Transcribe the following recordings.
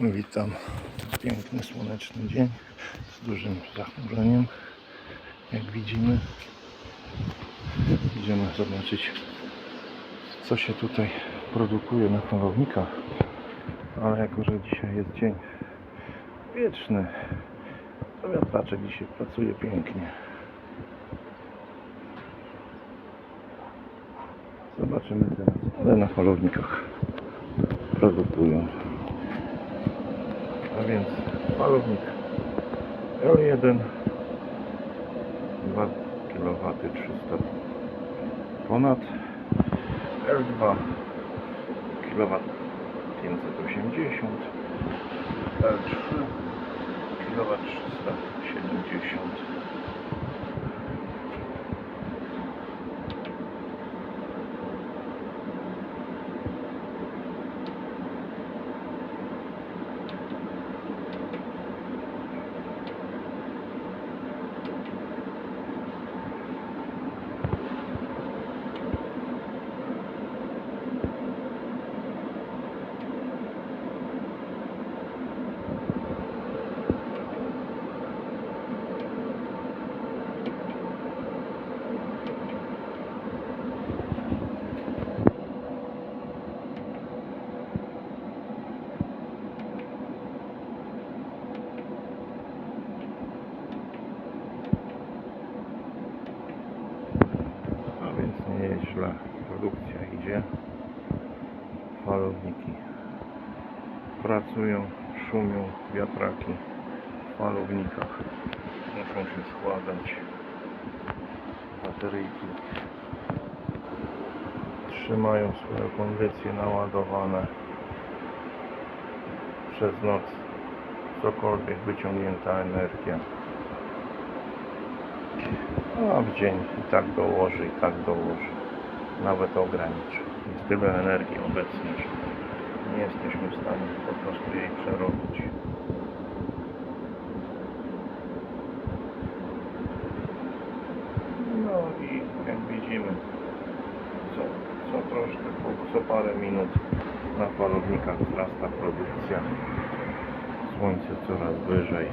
Witam. Piękny, słoneczny dzień z dużym zachmurzeniem. Jak widzimy, idziemy zobaczyć, co się tutaj produkuje na falownikach. Ale jako, że dzisiaj jest dzień wieczny, to wiatraczek dzisiaj pracuje pięknie. Zobaczymy teraz, ale na falownikach produkują. A więc falownik L1 2 kW 300 ponad L2 kW 580 L3 kW 370 A więc nie jest źle. Produkcja idzie. Falowniki pracują, szumią wiatraki w falownikach. Muszą się schładzać. Bateryjki trzymają swoją kondycję naładowane przez noc. Cokolwiek wyciągnięta energia. A w dzień i tak dołoży, i tak dołoży. Nawet ograniczy. Jest tyle energii obecnie, nie jesteśmy w stanie po prostu jej przerobić. No i jak widzimy, co, co troszkę, co parę minut na falownikach wzrasta produkcja. Słońce coraz wyżej,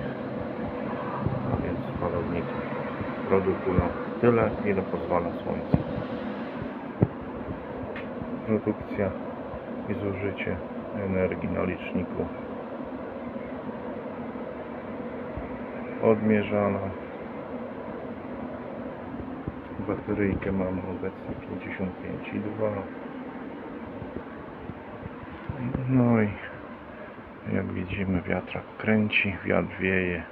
a więc falowniki produkują tyle, ile pozwala słońce. Produkcja i zużycie energii na liczniku odmierzana. Bateryjkę mamy obecnie 55,2 No i jak widzimy wiatrak kręci, wiatr wieje,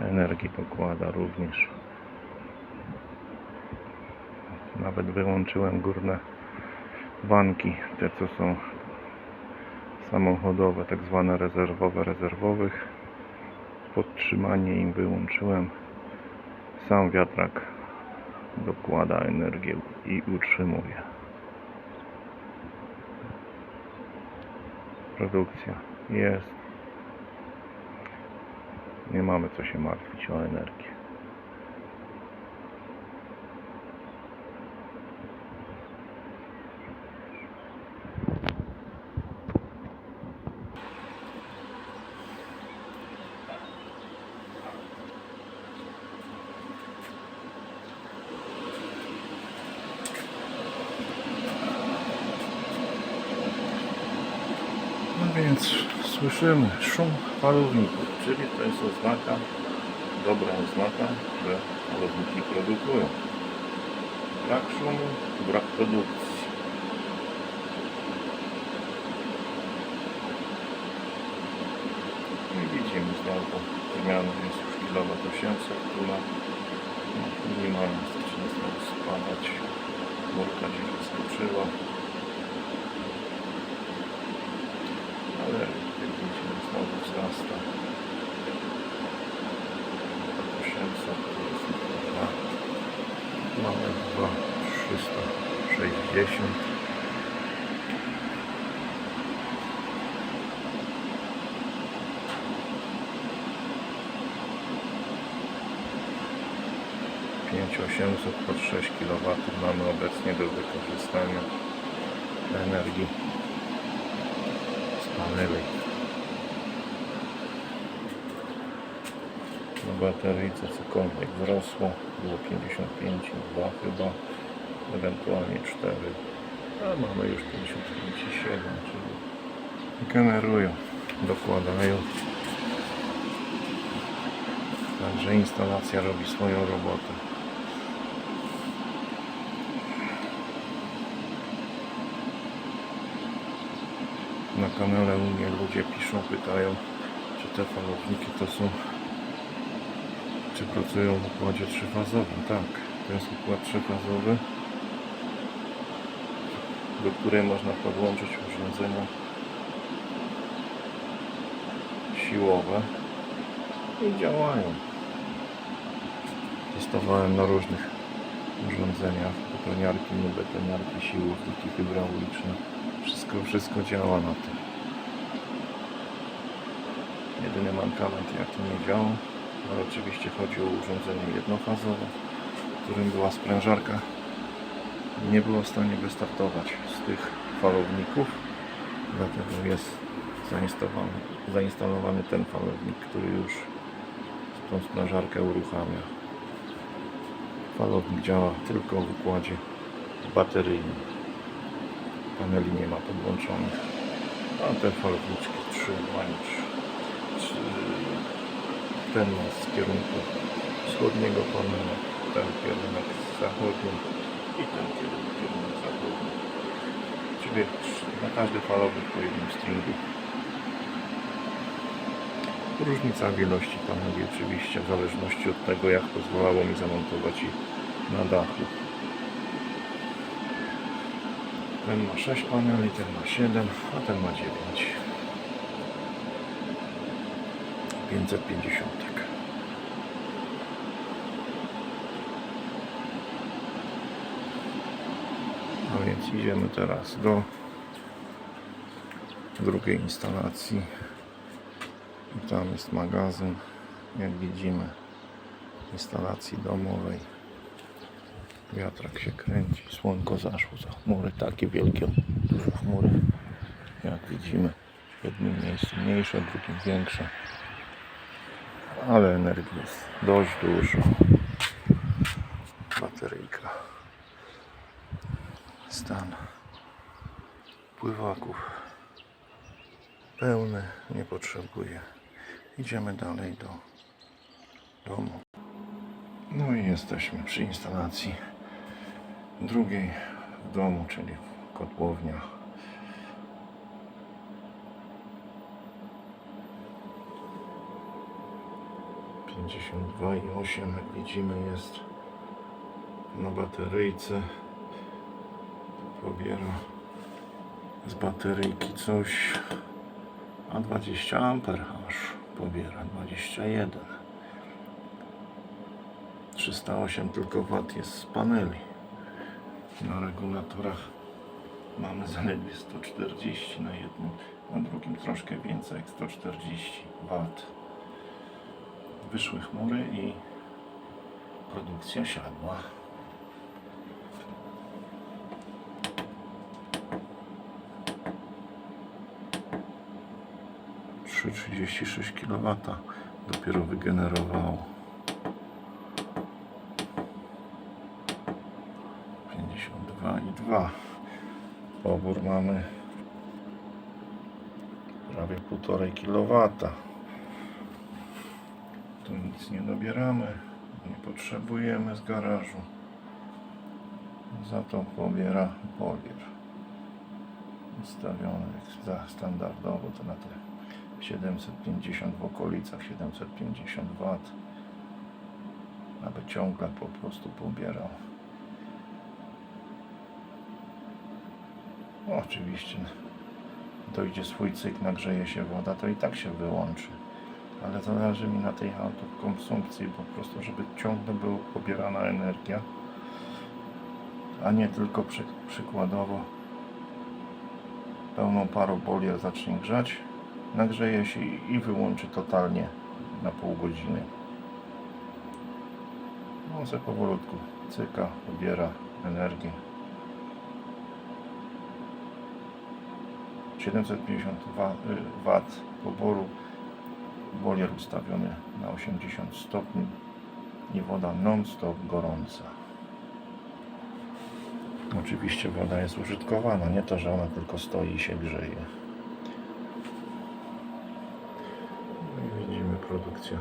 energii dokłada również. Nawet wyłączyłem górne banki, te co są samochodowe, tak zwane rezerwowe rezerwowych. Podtrzymanie im wyłączyłem. Sam wiatrak dokłada energię i utrzymuje. Produkcja jest. Nie mamy co się martwić o energię. No więc słyszymy szum falowników, czyli to jest oznaka, dobra oznaka, że falowniki produkują. Brak szumu, brak produkcji. I widzimy znowu zmiana jest już kilowat 800, która no, minimalnie zaczyna znowu spadać. Murka się wyskoczyła. pięćdziesiąt. Pięć osiemset pod sześć kW mamy obecnie do wykorzystania energii z paneli. Na baterii cokolwiek wzrosło, było 55,2 chyba ewentualnie 4. A mamy już 55,7, czyli generują, dokładają. Także instalacja robi swoją robotę. Na kanale u mnie ludzie piszą, pytają, czy te falowniki to są, czy pracują w układzie trzyfazowym. Tak, to jest układ trzyfazowy, do której można podłączyć urządzenia siłowe i działają. Testowałem na różnych urządzeniach, betoniarki, nie betoniarki, siłowniki hydrauliczne. Wszystko, wszystko działa na tym. Jedyny mankament jaki nie działa, ale oczywiście chodzi o urządzenie jednofazowe, w którym była sprężarka. Nie było w stanie wystartować tych falowników, dlatego jest zainstalowany, zainstalowany ten falownik, który już tą sprężarkę uruchamia. Falownik działa tylko w układzie bateryjnym. Paneli nie ma podłączonych. A te falowniczki 3 mają trzy- trzy- ten z kierunku wschodniego panela, ten kierunek zachodni i ten kierunek zachodni. Trzy- na każdy falownik po jednym stringu. Różnica w ilości paneli oczywiście w zależności od tego jak pozwalało mi zamontować ich na dachu. Ten ma 6 paneli, ten ma 7, a ten ma 9. 550. No więc idziemy teraz do drugiej instalacji. I tam jest magazyn, jak widzimy, instalacji domowej. Wiatrak się kręci, słonko zaszło za chmury, takie wielkie duże chmury, jak widzimy. W jednym miejscu mniejsze, w drugim większe. Ale energii jest dość dużo. Bateryjka. Stan pływaków pełny, nie potrzebuję. Idziemy dalej do domu. No i jesteśmy przy instalacji drugiej w domu, czyli kotłownia. Pięćdziesiąt dwa i osiem, jak widzimy, jest na bateryjce. Pobiera z bateryjki coś, a 20 amper aż pobiera 21. 308 tylko W jest z paneli. Na regulatorach mamy zaledwie 140 na jednym, na drugim troszkę więcej jak 140 W. Wyszły chmury i produkcja siadła. Trzy 36 kW dopiero wygenerowało. 52 i 2. Pobór mamy prawie 1,5 kW. Tu nic nie dobieramy, nie potrzebujemy z garażu. Za to pobiera polier. Ustawiony standardowo to na te 750 w okolicach 750 W. Aby ciągle po prostu pobierał. No, oczywiście dojdzie swój cykl, nagrzeje się woda, to i tak się wyłączy. Ale zależy mi na tej autokonsumpcji po prostu, żeby ciągle była pobierana energia, a nie tylko przy, przykładowo pełną parą zacznie grzać, nagrzeje się i wyłączy totalnie na pół godziny. No, se powolutku cyka, pobiera energię. 750 wa- y, W poboru Boiler ustawiony na 80 stopni i woda non-stop gorąca. Oczywiście woda jest użytkowana, nie to, że ona tylko stoi i się grzeje. No i produkcja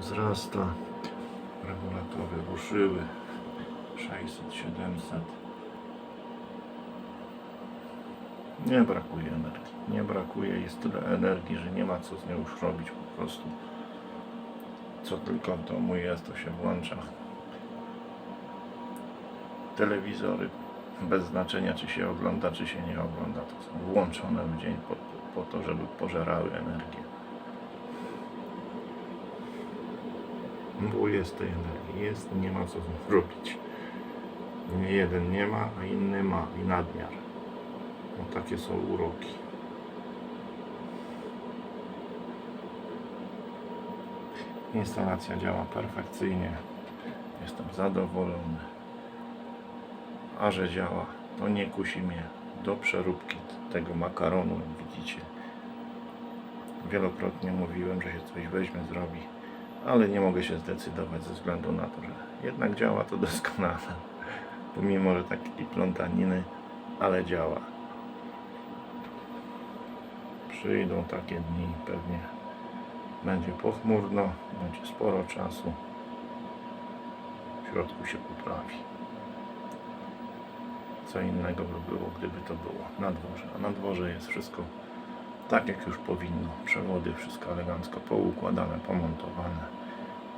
wzrasta, regulatory ruszyły 600, 700. Nie brakuje energii. Nie brakuje, jest tyle energii, że nie ma co z nią już robić po prostu. Co tylko w domu jest, to się włącza. Telewizory bez znaczenia, czy się ogląda, czy się nie ogląda, to są włączone w dzień po, po to, żeby pożerały energię. Bo jest tej energii, jest, nie ma co z nią robić. Nie jeden nie ma, a inny ma i nadmiar. No takie są uroki. Instalacja działa perfekcyjnie. Jestem zadowolony. A że działa, to nie kusi mnie do przeróbki tego makaronu. Widzicie, wielokrotnie mówiłem, że się coś weźmie, zrobi, ale nie mogę się zdecydować ze względu na to, że jednak działa to doskonale. Pomimo, że takiej plątaniny, ale działa. Przyjdą takie dni, pewnie będzie pochmurno, będzie sporo czasu. W środku się poprawi. Co innego by było, gdyby to było na dworze. A na dworze jest wszystko tak, jak już powinno. Przewody, wszystko elegancko poukładane, pomontowane.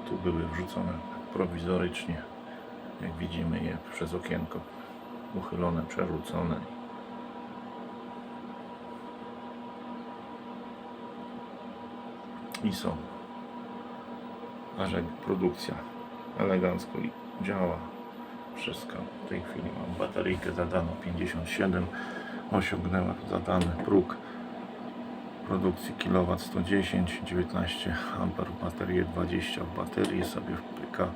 Tu były wrzucone prowizorycznie. Jak widzimy je przez okienko uchylone, przerzucone. I są. A że produkcja elegancko działa wszystko. W tej chwili mam bateryjkę zadaną 57. Osiągnęła zadany próg produkcji kW 110, 19 A baterię 20 w baterii sobie wpyka.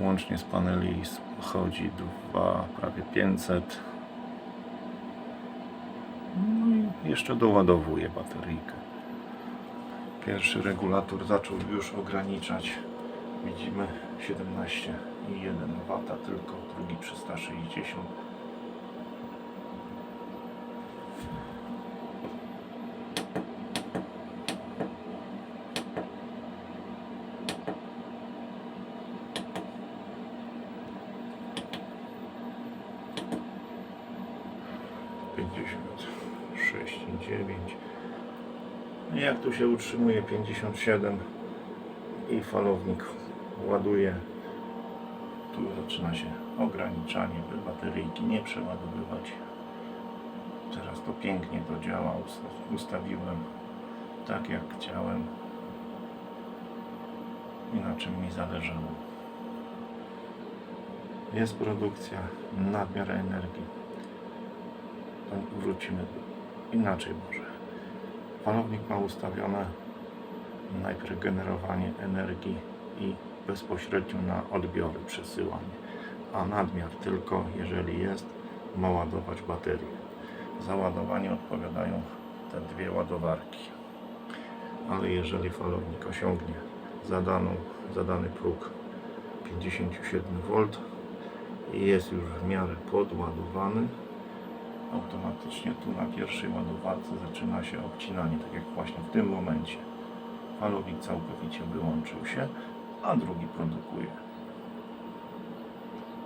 Łącznie z paneli chodzi 2, prawie 500. No i jeszcze doładowuje bateryjkę. Pierwszy regulator zaczął już ograniczać. Widzimy 17,1 W tylko, drugi 360. Pięćdziesiąt sześć i dziewięć. No i Jak tu się utrzymuje 57 i falownik ładuje, tu zaczyna się ograniczanie, by bateryjki nie przeładowywać. Teraz to pięknie to działa, usta- ustawiłem tak jak chciałem i na czym mi zależało. Jest produkcja, nadmiar energii. Wrócimy inaczej może. Falownik ma ustawione najpierw generowanie energii i bezpośrednio na odbiory przesyłanie, a nadmiar tylko jeżeli jest ma ładować baterię. Za ładowanie odpowiadają te dwie ładowarki. Ale jeżeli falownik osiągnie zadaną, zadany próg 57V i jest już w miarę podładowany, automatycznie tu na pierwszej ładowarce zaczyna się obcinanie, tak jak właśnie w tym momencie. Falownik całkowicie wyłączył się, a drugi produkuje.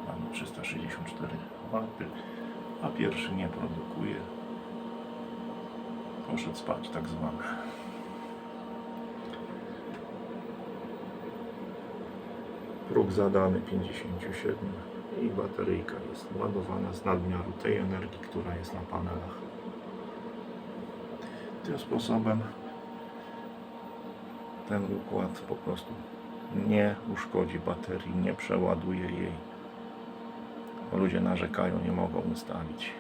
Mamy 364 W, a pierwszy nie produkuje. Poszedł spać tak zwane. Próg zadany 57 i bateryjka jest ładowana z nadmiaru tej energii, która jest na panelach. Tym sposobem ten układ po prostu nie uszkodzi baterii, nie przeładuje jej. Ludzie narzekają, nie mogą ustawić.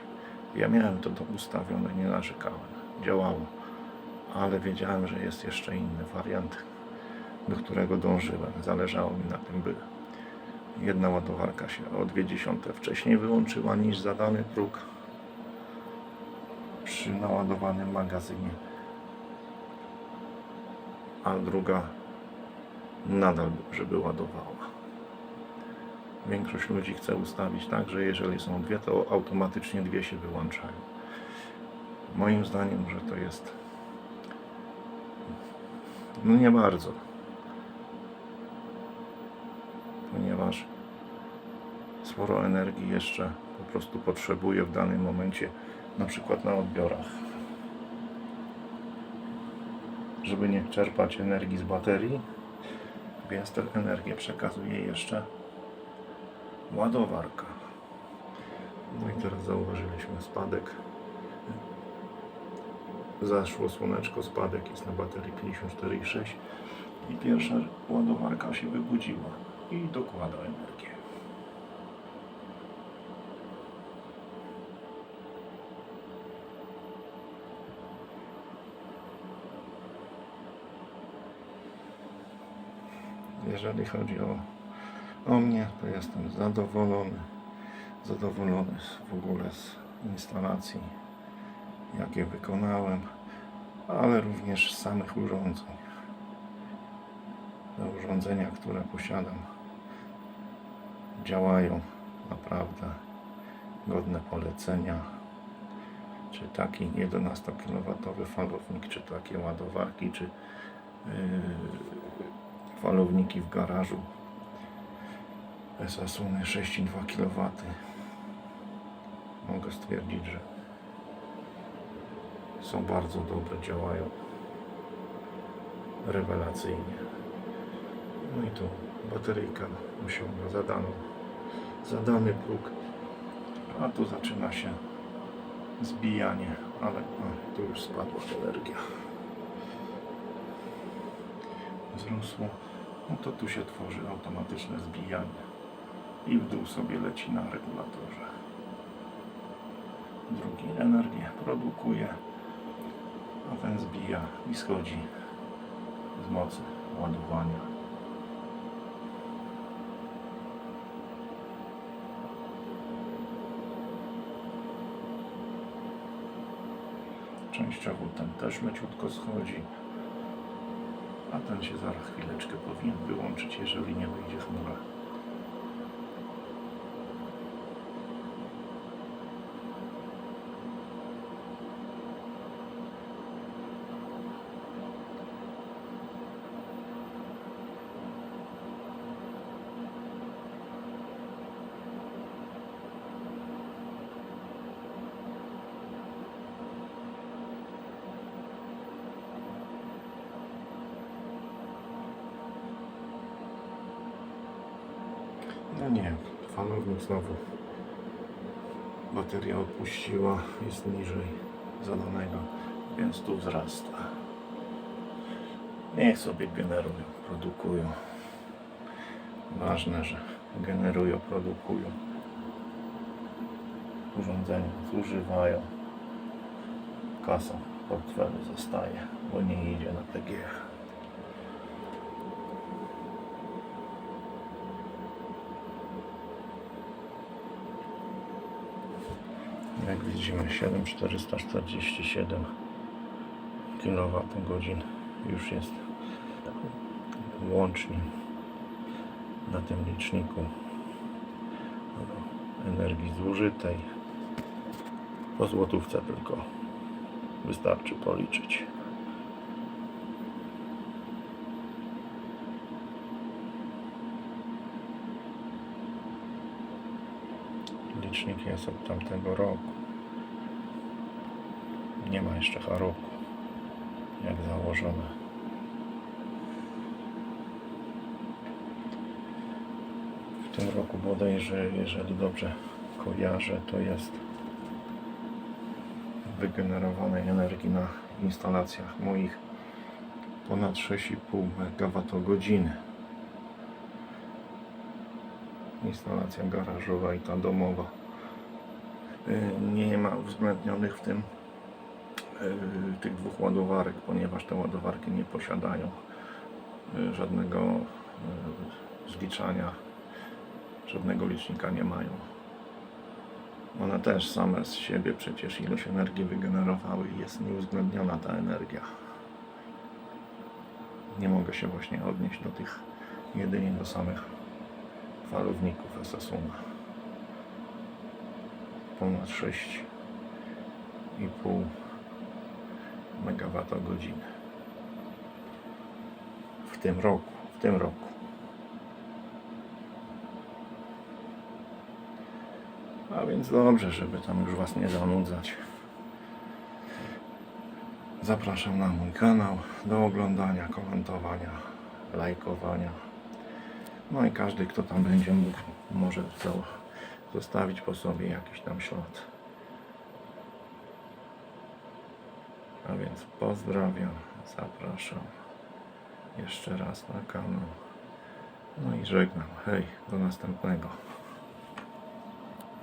Ja miałem to ustawione, nie narzekałem. Działało, ale wiedziałem, że jest jeszcze inny wariant, do którego dążyłem. Zależało mi na tym, by jedna ładowarka się o 0,2 wcześniej wyłączyła niż zadany próg przy naładowanym magazynie. a druga nadal, żeby ładowała. Większość ludzi chce ustawić tak, że jeżeli są dwie, to automatycznie dwie się wyłączają. Moim zdaniem, że to jest no nie bardzo. Ponieważ sporo energii jeszcze po prostu potrzebuje w danym momencie, na przykład na odbiorach. Żeby nie czerpać energii z baterii, więc tę energię przekazuje jeszcze ładowarka. No i teraz zauważyliśmy spadek. Zaszło słoneczko, spadek jest na baterii 54,6 i pierwsza ładowarka się wybudziła i dokłada energię. Jeżeli chodzi o, o mnie, to jestem zadowolony. Zadowolony w ogóle z instalacji, jakie wykonałem, ale również z samych urządzeń. Te urządzenia, które posiadam, działają naprawdę godne polecenia. Czy taki 11 kW falownik, czy takie ładowarki, czy yy, falowniki w garażu Sasuny 6,2 kW. Mogę stwierdzić, że są bardzo dobre, działają rewelacyjnie. No i tu bateryjka osiąga zadaną, zadany próg, a tu zaczyna się zbijanie, ale o, tu już spadła energia. Wzrosło, no to tu się tworzy automatyczne zbijanie i w dół sobie leci na regulatorze. Drugi energię produkuje, a ten zbija i schodzi z mocy ładowania. Częściowo ten też leciutko schodzi, ten się zaraz chwileczkę powinien wyłączyć, jeżeli nie wyjdzie chmura. No nie, falownik znowu bateria opuściła, jest niżej zadanego, więc tu wzrasta. Niech sobie generują, produkują. Ważne, że generują, produkują. Urządzenia zużywają. Kasa w portfelu zostaje, bo nie idzie na PGH. Widzimy 7447 kWh już jest łącznie na tym liczniku energii zużytej. Po złotówce tylko wystarczy policzyć. Licznik jest od tamtego roku nie ma jeszcze haroku jak założone. W tym roku bodajże jeżeli dobrze kojarzę to jest wygenerowanej energii na instalacjach moich ponad 6,5 MWh instalacja garażowa i ta domowa. Y, nie ma uwzględnionych w tym tych dwóch ładowarek, ponieważ te ładowarki nie posiadają y, żadnego y, zliczania, żadnego licznika nie mają. One też same z siebie przecież ilość energii wygenerowały i jest nieuwzględniona ta energia. nie mogę się właśnie odnieść do tych jedynie do samych falowników Sasuna. Ponad 6,5 megawattogodziny w tym roku, w tym roku. A więc dobrze, żeby tam już Was nie zanudzać. Zapraszam na mój kanał do oglądania, komentowania, lajkowania. No i każdy, kto tam będzie mógł, może zo- zostawić po sobie jakiś tam ślad. A więc pozdrawiam, zapraszam jeszcze raz na kanał. No i żegnam. Hej, do następnego.